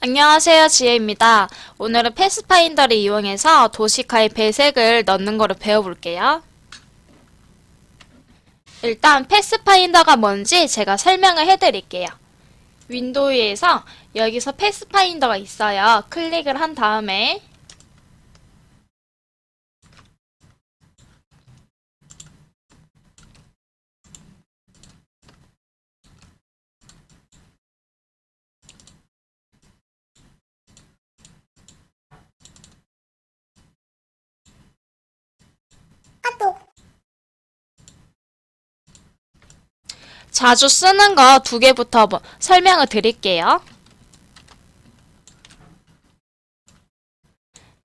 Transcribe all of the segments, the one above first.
안녕하세요, 지혜입니다. 오늘은 패스파인더를 이용해서 도시카의 배색을 넣는 거를 배워볼게요. 일단 패스파인더가 뭔지 제가 설명을 해드릴게요. 윈도우에서 여기서 패스파인더가 있어요. 클릭을 한 다음에 자주 쓰는 거 두 개부터 뭐- 설명을 드릴게요.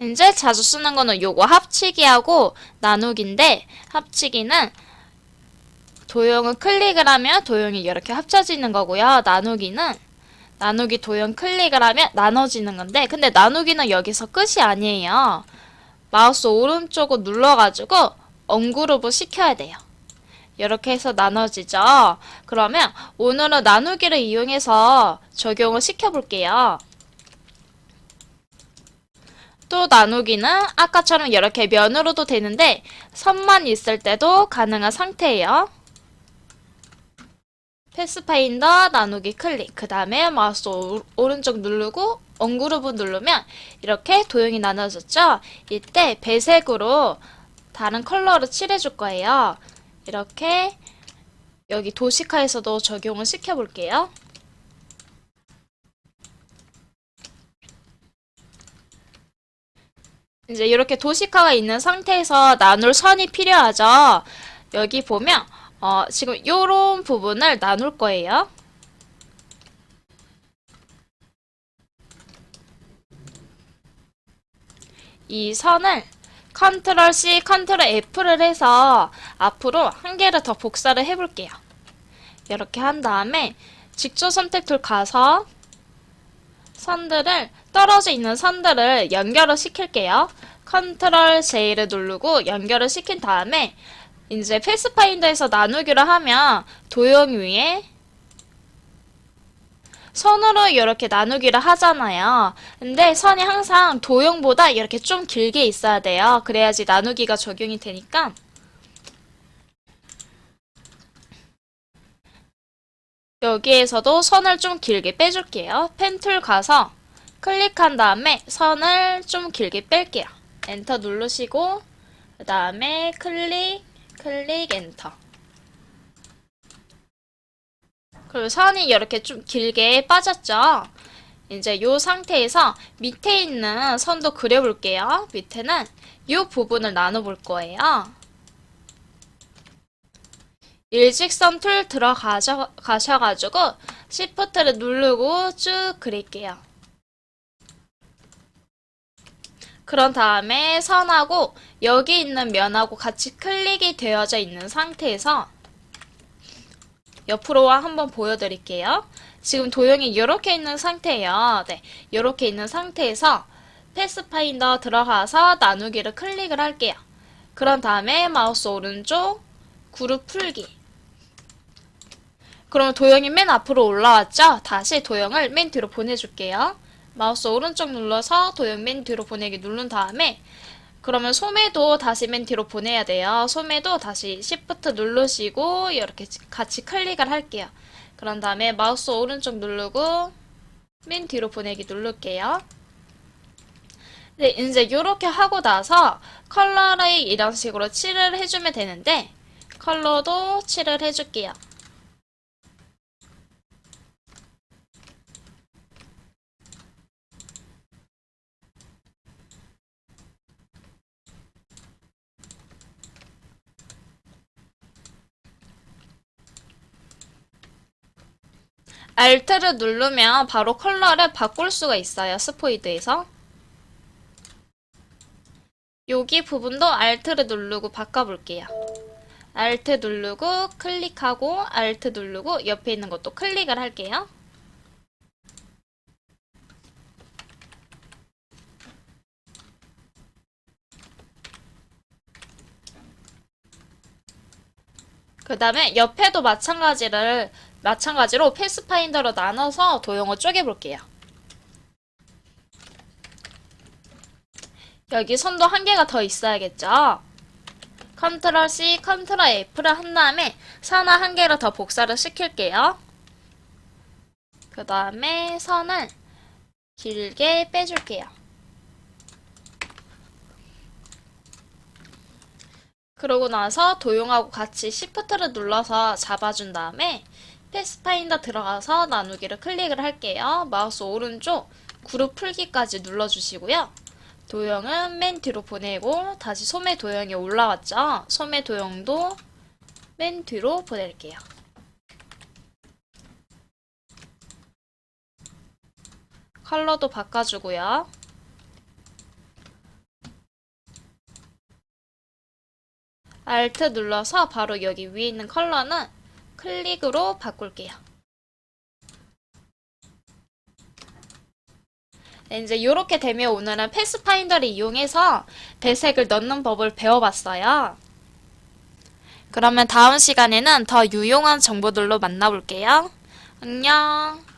이제 자주 쓰는 거는 요거 합치기하고 나누기인데 합치기는 도형을 클릭을 하면 도형이 이렇게 합쳐지는 거고요. 나누기는 나누기 도형 클릭을 하면 나눠지는 건데 근데 나누기는 여기서 끝이 아니에요. 마우스 오른쪽을 눌러가지고 언그룹을 시켜야 돼요. 이렇게 해서 나눠지죠. 그러면 오늘은 나누기를 이용해서 적용을 시켜볼게요. 또 나누기는 아까처럼 이렇게 면으로도 되는데 선만 있을 때도 가능한 상태예요. 패스파인더 나누기 클릭 그 다음에 마우스 오, 오른쪽 누르고 언그룹 누르면 이렇게 도형이 나눠졌죠. 이때 배색으로 다른 컬러로 칠해줄 거예요. 이렇게 여기 도시카에서도 적용을 시켜 볼게요. 이제 이렇게 도시카가 있는 상태에서 나눌 선이 필요하죠. 여기 보면 어, 지금 이런 부분을 나눌 거예요. 이 선을 컨트롤 C, 컨트롤 F를 해서 앞으로 한 개를 더 복사를 해볼게요. 이렇게 한 다음에 직조 선택 툴 가서 선들을 떨어져 있는 선들을 연결을 시킬게요. 컨트롤 J를 누르고 연결을 시킨 다음에 이제 패스파인더에서 나누기를 하면 도형 위에 선으로 이렇게 나누기를 하잖아요. 근데 선이 항상 도형보다 이렇게 좀 길게 있어야 돼요. 그래야지 나누기가 적용이 되니까. 여기에서도 선을 좀 길게 빼줄게요. 펜 툴 가서 클릭한 다음에 선을 좀 길게 뺄게요. 엔터 누르시고 그 다음에 클릭, 클릭, 엔터. 그리고 선이 이렇게 좀 길게 빠졌죠? 이제 이 상태에서 밑에 있는 선도 그려볼게요. 밑에는 이 부분을 나눠볼 거예요. 일직선 툴 들어가셔가지고 Shift를 누르고 쭉 그릴게요. 그런 다음에 선하고 여기 있는 면하고 같이 클릭이 되어져 있는 상태에서 옆으로 한번 보여드릴게요. 지금 도형이 이렇게 있는 상태예요. 네, 이렇게 있는 상태에서 패스파인더 들어가서 나누기를 클릭을 할게요. 그런 다음에 마우스 오른쪽 그룹 풀기. 그러면 도형이 맨 앞으로 올라왔죠? 다시 도형을 맨 뒤로 보내줄게요. 마우스 오른쪽 눌러서 도형 맨 뒤로 보내기 누른 다음에 그러면 소매도 다시 맨 뒤로 보내야 돼요. 소매도 다시 Shift 누르시고 이렇게 같이 클릭을 할게요. 그런 다음에 마우스 오른쪽 누르고 맨 뒤로 보내기 누를게요. 네, 이제 이렇게 하고 나서 컬러를 이런 식으로 칠을 해주면 되는데 컬러도 칠을 해줄게요. Alt를 누르면 바로 컬러를 바꿀 수가 있어요. 스포이드에서. 여기 부분도 Alt를 누르고 바꿔볼게요. Alt 누르고 클릭하고 Alt 누르고 옆에 있는 것도 클릭을 할게요. 그 다음에 옆에도 마찬가지를 마찬가지로 패스파인더로 나눠서 도형을 쪼개볼게요. 여기 선도 한 개가 더 있어야겠죠? 컨트롤 C, 컨트롤 F를 한 다음에 선을 한 개로 더 복사를 시킬게요. 그 다음에 선을 길게 빼줄게요. 그러고 나서 도용하고 같이 Shift를 눌러서 잡아준 다음에 패스파인더 들어가서 나누기를 클릭을 할게요. 마우스 오른쪽 그룹 풀기까지 눌러주시고요. 도형은 맨 뒤로 보내고 다시 소매 도형이 올라왔죠? 소매 도형도 맨 뒤로 보낼게요. 컬러도 바꿔주고요. Alt 눌러서 바로 여기 위에 있는 컬러는 클릭으로 바꿀게요. 네, 이제 이렇게 되면 오늘은 패스파인더를 이용해서 배색을 넣는 법을 배워봤어요. 그러면 다음 시간에는 더 유용한 정보들로 만나볼게요. 안녕.